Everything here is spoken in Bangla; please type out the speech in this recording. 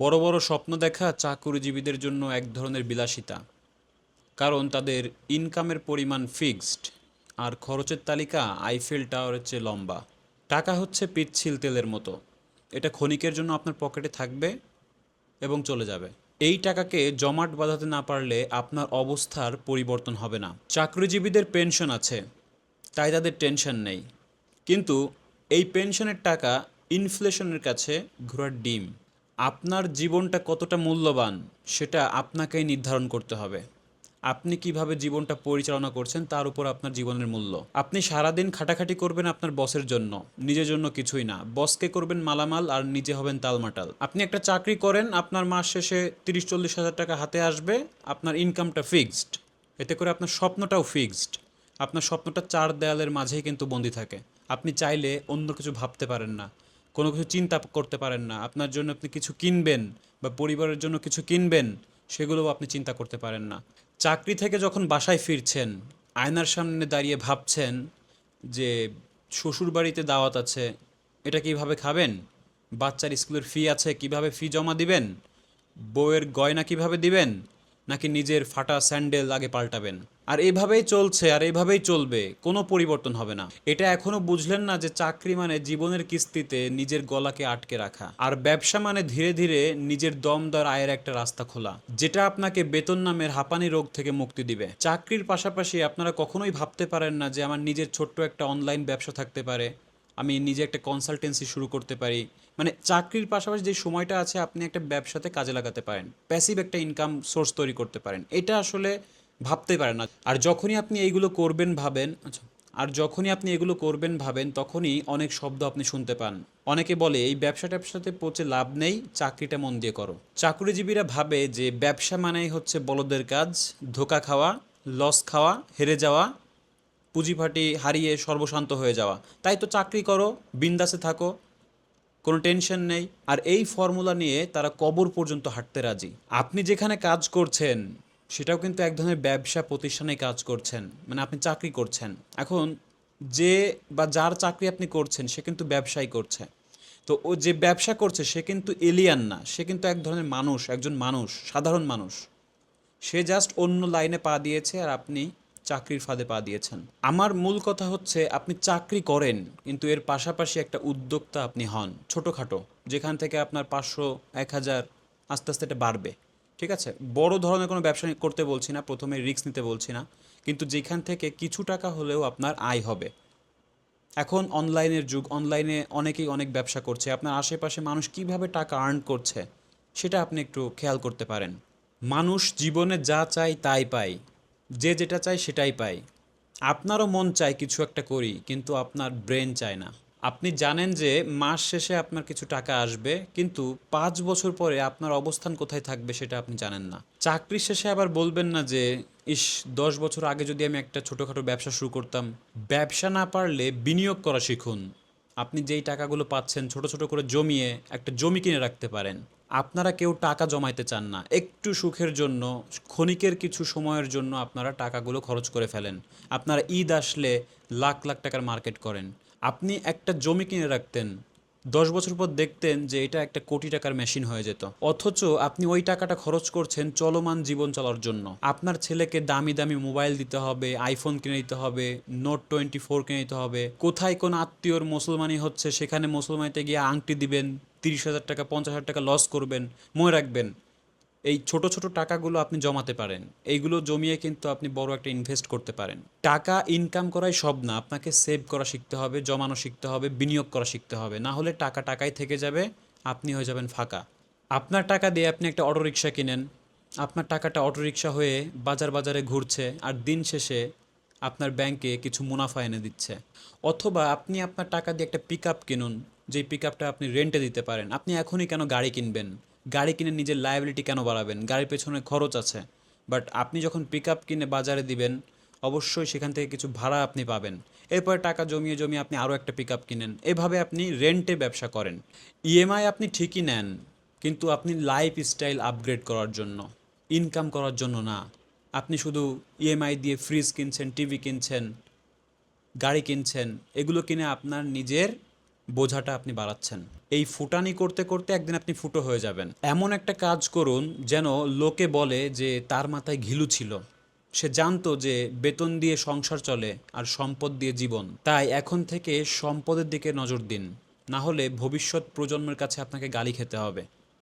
বড় বড় স্বপ্ন দেখা চাকুরিজীবীদের জন্য এক ধরনের বিলাসিতা। কারণ তাদের ইনকামের পরিমাণ ফিক্সড আর খরচের তালিকা আইফেল টাওয়ারের চেয়ে লম্বা। টাকা হচ্ছে পিচ্ছিল তেলের মতো। এটা ক্ষণিকের জন্য আপনার পকেটে থাকবে এবং চলে যাবে। এই টাকাকে জমাট বাঁধাতে না পারলে আপনার অবস্থার পরিবর্তন হবে না। চাকরিজীবীদের পেনশন আছে, তাই তাদের টেনশন নেই। কিন্তু এই পেনশনের টাকা ইনফ্লেশনের কাছে ঘোড়ার ডিম। আপনার জীবনটা কতটা মূল্যবান, সেটা আপনাকেই নির্ধারণ করতে হবে। আপনি কীভাবে জীবনটা পরিচালনা করছেন, তার উপর আপনার জীবনের মূল্য। আপনি সারাদিন খাটাখাটি করবেন আপনার বসের জন্য, নিজের জন্য কিছুই না। বসকে করবেন মালামাল আর নিজে হবেন তালমাটাল। আপনি একটা চাকরি করেন, আপনার মাস শেষে তিরিশ চল্লিশ হাজার টাকা হাতে আসবে, আপনার ইনকামটা ফিক্সড এতে করে আপনার স্বপ্নটাও ফিক্সড আপনার স্বপ্নটা চার দেয়ালের মাঝেই কিন্তু বন্দি থাকে। আপনি চাইলে অন্য কিছু ভাবতে পারেন না। কোনো কিছু চিন্তা করতে পারেন না। আপনার জন্য আপনি কিছু কিনবেন বা পরিবারের জন্য কিছু কিনবেন, সেগুলোও আপনি চিন্তা করতে পারেন না। চাকরি থেকে যখন বাসায় ফিরছেন, আয়নার সামনে দাঁড়িয়ে ভাবছেন যে শ্বশুর বাড়িতে দাওয়াত আছে, এটা কীভাবে খাবেন? বাচ্চার স্কুলের ফি আছে, কীভাবে ফি জমা দিবেন? বউয়ের গয়না কীভাবে দিবেন? নাকি নিজের ফাটা স্যান্ডেল আগে পাল্টাবেন? আর এভাবেই চলছে, আর এভাবেই চলবে, কোনো পরিবর্তন হবে না। এটা এখনও বুঝলেন না যে চাকরি মানে জীবনের কিস্তিতে নিজের গলাকে আটকে রাখা। আর ব্যবসা মানে ধীরে ধীরে নিজের দমদার আয়ের একটা রাস্তা খোলা, যেটা আপনাকে বেতন নামের হাঁপানি রোগ থেকে মুক্তি দিবে। চাকরির পাশাপাশি আপনারা কখনোই ভাবতে পারেন না যে আমার নিজের ছোট্ট একটা অনলাইন ব্যবসা থাকতে পারে। আমি নিজে একটা কনসালটেন্সি শুরু করতে পারি। মানে চাকরির পাশাপাশি যে সময়টা আছে, আপনি একটা ব্যবসাতে কাজে লাগাতে পারেন। প্যাসিভ একটা ইনকাম সোর্স তৈরি করতে পারেন। এটা আসলে ভাবতে পারেন না। আর যখনই আপনি এইগুলো করবেন ভাবেন আচ্ছা আর যখনই আপনি এগুলো করবেন ভাবেন, তখনই অনেক শব্দ আপনি শুনতে পান। অনেকে বলে, এই ব্যবসা ট্যাবসাতে পচে লাভ নেই, চাকরিটা মন দিয়ে করো। চাকরিজীবীরা ভাবে যে ব্যবসা মানেই হচ্ছে বলদের কাজ, ধোকা খাওয়া লস খাওয়া, হেরে যাওয়া পুঁজিপাটি হারিয়ে সর্বশান্ত হয়ে যাওয়া। তাই তো চাকরি করো, বিন্দাসে থাকো, কোনো টেনশন নেই। আর এই ফর্মুলা নিয়ে তারা কবর পর্যন্ত হাঁটতে রাজি। আপনি যেখানে কাজ করছেন, সেটাও কিন্তু এক ধরনের ব্যবসা প্রতিষ্ঠানে কাজ করছেন মানে আপনি চাকরি করছেন। এখন যে বা যার চাকরি আপনি করছেন, সে কিন্তু ব্যবসাই করছে। তো ও যে ব্যবসা করছে, সে কিন্তু এলিয়ান না। সে কিন্তু এক ধরনের মানুষ, একজন মানুষ, সাধারণ মানুষ। সে জাস্ট অন্য লাইনে পা দিয়েছে আর আপনি চাকরির ফাঁদে পা দিয়েছেন। আমার মূল কথা হচ্ছে, আপনি চাকরি করেন, কিন্তু এর পাশাপাশি একটা উদ্যোক্তা আপনি হন, ছোটোখাটো, যেখান থেকে আপনার পাঁচশো, এক হাজার, আস্তে আস্তে এটা বাড়বে। ঠিক আছে? বড় ধরনের কোনো ব্যবসা করতে বলছি না, প্রথমে রিস্ক নিতে বলছি না, কিন্তু যেখান থেকে কিছু টাকা হলেও আপনার আয় হবে। এখন অনলাইনের যুগ, অনলাইনে অনেকেই অনেক ব্যবসা করছে, আপনার আশেপাশে মানুষ কীভাবে টাকা আর্ন করছে, সেটা আপনি একটু খেয়াল করতে পারেন। মানুষ জীবনে যা চায় তাই পায়। যে যেটা চায় সেটাই পায় আপনারও মন চায় কিছু একটা করি, কিন্তু আপনার ব্রেন চায় না। আপনি জানেন যে মাস শেষে আপনার কিছু টাকা আসবে, কিন্তু পাঁচ বছর পরে আপনার অবস্থান কোথায় থাকবে সেটা আপনি জানেন না। চাকরি শেষে আবার বলবেন না যে, ইস, দশ বছর আগে যদি আমি একটা ছোটোখাটো ব্যবসা শুরু করতাম। ব্যবসা না পারলে বিনিয়োগ করা শিখুন। আপনি যেই টাকাগুলো পাচ্ছেন, ছোট ছোট করে জমিয়ে একটা জমি কিনে রাখতে পারেন। আপনারা কেউ টাকা জমাইতে চান না। একটু সুখের জন্য, ক্ষণিকের কিছু সময়ের জন্য আপনারা টাকাগুলো খরচ করে ফেলেন। আপনারা ঈদ আসলে লাখ লাখ টাকার মার্কেট করেন। আপনি একটা জমি কিনে রাখতেন, দশ বছর পর দেখতেন যে এটা একটা কোটি টাকার মেশিন হয়ে যেত। অথচ আপনি ওই টাকাটা খরচ করছেন চলমান জীবন চলার জন্য। আপনার ছেলেকে দামি দামি মোবাইল দিতে হবে আইফোন কিনে দিতে হবে নোট টোয়েন্টি ফোর কিনে দিতে হবে। কোথায় কোন আত্মীয়র মুসলমানি হচ্ছে, সেখানে মুসলমানিতে গিয়ে আংটি দিবেন তিরিশ হাজার টাকা, পঞ্চাশ হাজার টাকা লস করবেন, মনে রাখবেন, এই ছোট ছোট টাকাগুলো আপনি জমাতে পারেন। এইগুলো জমিয়ে কিন্তু আপনি বড় একটা ইনভেস্ট করতে পারেন। টাকা ইনকাম করাই সব না, আপনাকে সেভ করা শিখতে হবে, জমানো শিখতে হবে, বিনিয়োগ করা শিখতে হবে। না হলে টাকা টাকাই থেকে যাবে, আপনি হয়ে যাবেন ফাঁকা। আপনার টাকা দিয়ে আপনি একটা অটোরিকশা কিনেন, আপনার টাকাটা অটোরিকশা হয়ে বাজার বাজারে ঘুরছে, আর দিন শেষে আপনার ব্যাংকে কিছু মুনাফা এনে দিচ্ছে। অথবা আপনি আপনার টাকা দিয়ে একটা পিক আপ কিনুন যেই পিক আপটা আপনি রেন্টে দিতে পারেন, আপনি এখনই কেন গাড়ি কিনবেন? গাড়ি কিনে নিজের লায়াবিলিটি কেন বাড়াবেন? গাড়ির পেছনে খরচ আছে। বাট আপনি যখন পিক আপ কিনে বাজারে দিবেন, অবশ্যই সেখান থেকে কিছু ভাড়া আপনি পাবেন। এরপরে টাকা জমিয়ে জমিয়ে আপনি আরও একটা পিক আপ কিনেন। এভাবে আপনি রেন্টে ব্যবসা করেন। ইএমআই আপনি ঠিকই নেন, কিন্তু আপনি লাইফ স্টাইল আপগ্রেড করার জন্য ইনকাম করার জন্য না। আপনি শুধু ইএমআই দিয়ে ফ্রিজ কিনছেন টিভি কিনছেন, গাড়ি কিনছেন, এগুলো কিনে আপনার নিজের বোঝাটা আপনি বাড়াচ্ছেন। এই ফুটানি করতে করতে একদিন আপনি ফুটো হয়ে যাবেন। এমন একটা কাজ করুন যেন লোকে বলে যে তার মাথায় ঘিলু ছিল। সে জানতো যে বেতন দিয়ে সংসার চলে আর সম্পদ দিয়ে জীবন। তাই এখন থেকে সম্পদের দিকে নজর দিন। না হলে ভবিষ্যৎ প্রজন্মের কাছে আপনাকে গালি খেতে হবে।